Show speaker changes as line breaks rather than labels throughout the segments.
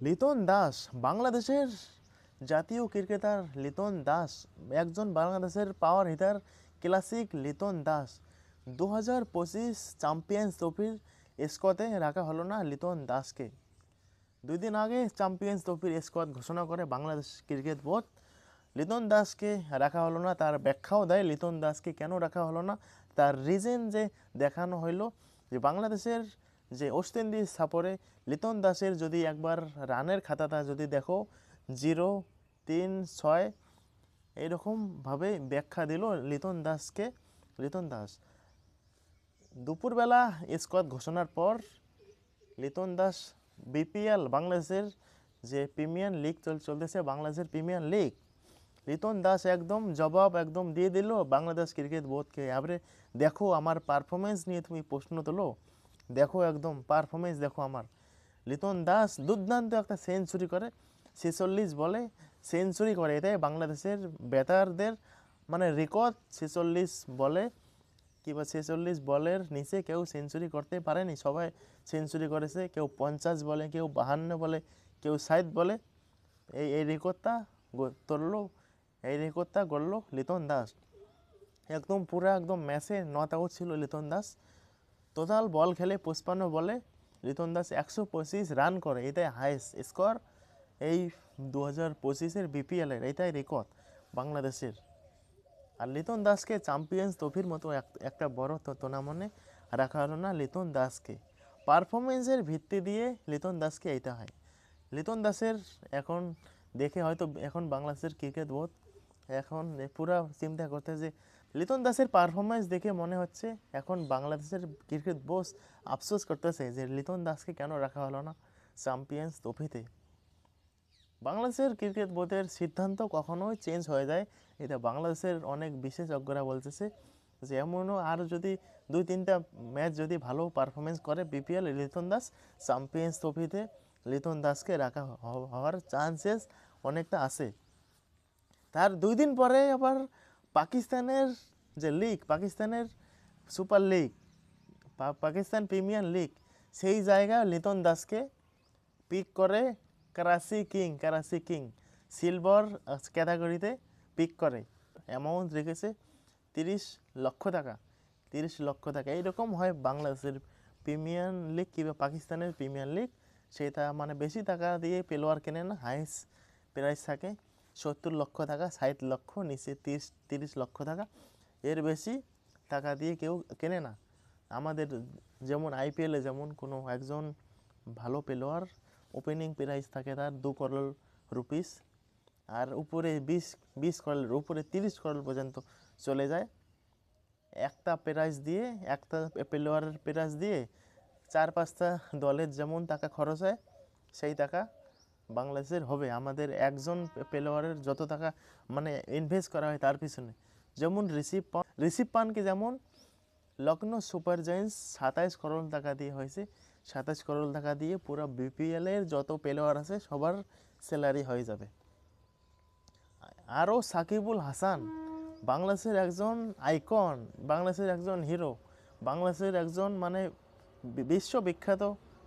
লিটন দাস, বাংলাদেশের জাতীয় ক্রিকেটার লিতন দাস, একজন বাংলাদেশের power hitter classic Liton Das. দু হাজার পঁচিশ চ্যাম্পিয়ন্স ট্রফির স্কোয়াডে রাখা হলো না লিতন দাসকে। দুই দিন আগে চ্যাম্পিয়ন্স ট্রফির স্কোয়াড ঘোষণা করে বাংলাদেশ ক্রিকেট বোর্ড। লিতন দাসকে রাখা হলো না, তার ব্যাখ্যাও দেয় লিতন দাসকে কেন রাখা হলো না, তার রিজন যে দেখানো হইল যে বাংলাদেশের যে ওয়েস্ট ইন্ডিজ সাপরে লিটন দাসের যদি একবার রানের খাতাটা যদি দেখো, জিরো, তিন, ছয় এইরকমভাবে ব্যাখ্যা দিল লিটন দাসকে। লিটন দাস, দুপুরবেলা স্কোয়াড ঘোষণার পর লিটন দাস বিপিএল বাংলাদেশের যে প্রিমিয়ার লিগ চল চলতেছে, বাংলাদেশের প্রিমিয়ার লিগ লিটন দাস একদম জবাব একদম দিয়ে দিল, বাংলাদেশ ক্রিকেট বোর্ডকে এবারে দেখো আমার পারফরমেন্স নিয়ে তুমি প্রশ্ন তোলো। দেখো একদম পারফরমেন্স দেখো আমার। লিটন দাস দুর্দান্ত একটা সেঞ্চুরি করে, ছেচল্লিশ বলে সেঞ্চুরি করে, এটাই বাংলাদেশের ব্যাটারদের মানে রেকর্ড ছেচল্লিশ বলে কিংবা ছেচল্লিশ বলের নিচে কেউ সেঞ্চুরি করতে পারেনি, সবাই সেঞ্চুরি করেছে, কেউ পঞ্চাশ বলে, কেউ বাহান্ন বলে, কেউ ষাট বলে। এই এই রেকর্ডটা তুললো, এই রেকর্ডটা গড়লো লিটন দাস। একদম পুরো একদম ম্যাচে নট আউট ছিল লিটন দাস। টোটাল বল খেলে পুষ্পান্ন বলে লিটন দাস একশো পঁচিশ রান করে। এটাই হাইস্ট স্কোর এই দু হাজার পঁচিশের বিপিএলের এটাই রেকর্ড বাংলাদেশের। আর লিটন দাসকে চ্যাম্পিয়ন্স ট্রফির মতো এক- একটা বড় টুর্নামেন্টে রাখা হলো না লিটন দাসকে। পারফরমেন্সের ভিত্তি দিয়ে লিটন দাসকে এইটা হয়। লিটন দাসের এখন দেখে হয়তো এখন বাংলাদেশের ক্রিকেট বোর্ড এখন পুরা চিন্তা করতে যে লিটন দাসের পারফরমেন্স দেখে মনে হচ্ছে এখন বাংলাদেশের ক্রিকেট বোর্ড আফসোস করতেছে যে লিটন দাসকে কেন রাখা হলো না চ্যাম্পিয়ন্স ট্রফিতে বাংলাদেশের ক্রিকেট বোর্ডের সিদ্ধান্ত কখনোই চেঞ্জ হয়ে যায়। এটা বাংলাদেশের অনেক বিশেষজ্ঞরা বলতেছে যে এমনও আর যদি দুই তিনটা ম্যাচ যদি ভালো পারফরমেন্স করে বিপিএল লিটন দাস চ্যাম্পিয়ন্স ট্রফিতে লিটন দাসকে রাখা হওয়ার চান্সেস অনেকটা আছে। তার দুই দিন পরে আবার পাকিস্তানের যে লিগ পাকিস্তানের super league Pakistan premier league সেই জায়গায় লিতন দাসকে পিক করে Karachi king Karachi king silver ক্যাটাগরিতে পিক করে। অ্যামাউন্ট রেখেছে তিরিশ লক্ষ টাকা, তিরিশ লক্ষ টাকা। এইরকম হয় বাংলাদেশের প্রিমিয়ার লিগ কিংবা পাকিস্তানের প্রিমিয়ার লিগ সেটা মানে বেশি টাকা দিয়ে পেলোয়ার কেনে না হাইস্ট প্রাইস থাকে। সত্তর লক্ষ টাকা, ষাট লক্ষ, নিচে তিরিশ তিরিশ লক্ষ টাকা। এর বেশি টাকা দিয়ে কেউ কেনে না। আমাদের যেমন আইপিএলে যেমন কোনো একজন ভালো প্লেয়ার ওপেনিং প্রাইস থাকে তার দু করোড় রুপিস আর উপরে বিশ বিশ করোড়, উপরে তিরিশ করোড় পর্যন্ত চলে যায়। একটা প্রাইজ দিয়ে, একটা প্লেয়ারের প্রাইজ দিয়ে চার পাঁচটা দলের যেমন টাকা খরচ হয়, সেই টাকা বাংলাদেশের হবে। আমাদের একজন প্লেয়ারের যত টাকা মানে ইনভেস্ট করা হয় তার পিছনে। যেমন রিসিভ পান রিসিভ পানকে যেমন লখনৌ সুপার জায়েন্টস সাতাইশ করোড় টাকা দিয়ে হয়েছে। সাতাইশ করোড় টাকা দিয়ে পুরো বিপিএলের যত প্লেয়ার আছে সবার স্যালারি হয়ে যাবে। আরও সাকিবুল হাসান, বাংলাদেশের একজন আইকন বাংলাদেশের একজন হিরো বাংলাদেশের একজন মানে বিশ্ববিখ্যাত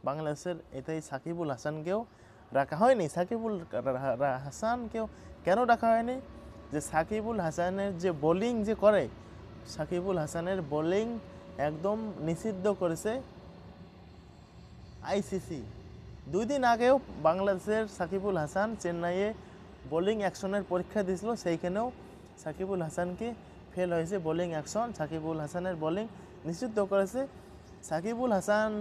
বাংলাদেশের এটাই সাকিবুল হাসানকেও রাখা হয়নি সাকিবুল হাসানকেও কেন রাখা হয়নি যে সাকিবুল হাসানের যে বোলিং যে করে সাকিবুল হাসানের বোলিং একদম নিষিদ্ধ করেছে আইসিসি দুই দিন আগেও বাংলাদেশের সাকিবুল হাসান চেন্নাইয়ে বোলিং অ্যাকশনের পরীক্ষা দিয়েছিল সেইখানেও সাকিবুল হাসানকে ফেল হয়েছে বোলিং অ্যাকশন সাকিবুল হাসানের বোলিং নিষিদ্ধ করেছে সাকিবুল হাসান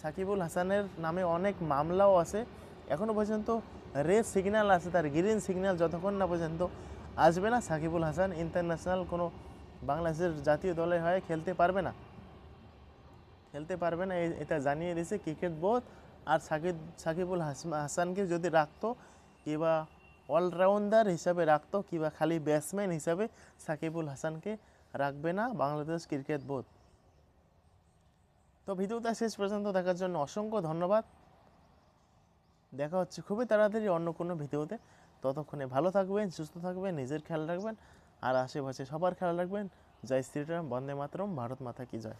সাকিবুল হাসানের নামে অনেক মামলাও আছে এখনও পর্যন্ত রেড সিগন্যাল আছে, তার গ্রিন সিগন্যাল যতক্ষণ না পর্যন্ত আসবে না, সাকিবুল হাসান ইন্টারন্যাশনাল কোনো বাংলাদেশের জাতীয় দলের হয়ে খেলতে পারবে না। খেলতে পারবে না এটা জানিয়ে দিয়েছে ক্রিকেট বোর্ড আর সাকিব, সাকিবুল হাস- হাসানকে যদি রাখতো, কিংবা অলরাউন্ডার হিসাবে রাখতো, কিংবা খালি ব্যাটসম্যান হিসাবে সাকিবুল হাসানকে রাখবে না বাংলাদেশ ক্রিকেট বোর্ড তো ভিডিওটা শেষ পর্যন্ত দেখার জন্য অসংখ্য ধন্যবাদ। দেখা হচ্ছে খুবই তাড়াতাড়ি অন্য কোনো ভিডিওতে। ততক্ষণে ভালো থাকবেন, সুস্থ থাকবেন, নিজের খেয়াল রাখবেন, আর আশেপাশে সবার খেয়াল রাখবেন। জয় শ্রীরাম, বন্দে মাতরম, ভারত মাতা কি জয়।